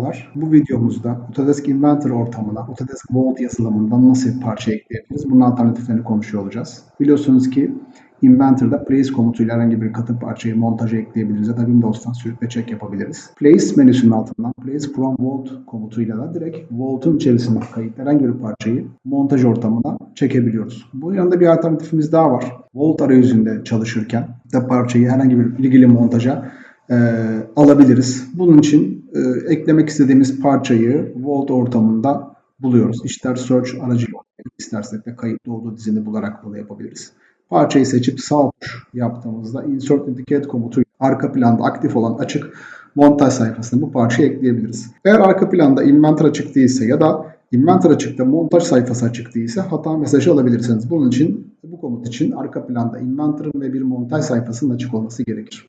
Merhabalar. Bu videomuzda Autodesk Inventor ortamına Autodesk Vault yazılımından nasıl bir parça ekleyebiliriz? Bunun alternatiflerini konuşuyor olacağız. Biliyorsunuz ki Inventor'da Place komutuyla herhangi bir katı parçayı montaja ekleyebiliriz ya da Windows'tan sürükle check yapabiliriz. Place menüsünün altından Place from Vault komutuyla da direkt Vault'un içerisinde kayıtlı herhangi bir parçayı montaj ortamına çekebiliyoruz. Bunun yanında bir alternatifimiz daha var. Vault arayüzünde çalışırken de parçayı herhangi bir ilgili montaja e, alabiliriz. Bunun için e, eklemek istediğimiz parçayı Vault ortamında buluyoruz. İster search aracıyla istersek de kayıtlı olduğu dizini bularak bunu yapabiliriz. Parçayı seçip sağ tuş yaptığımızda insert indicate komutu arka planda aktif olan açık montaj sayfasına bu parçayı ekleyebiliriz. Eğer arka planda inventor açık değilse ya da inventor açıkta montaj sayfası açık değilse hata mesajı alabilirsiniz. Bunun için bu komut için arka planda inventor'ın ve bir montaj sayfasının açık olması gerekir.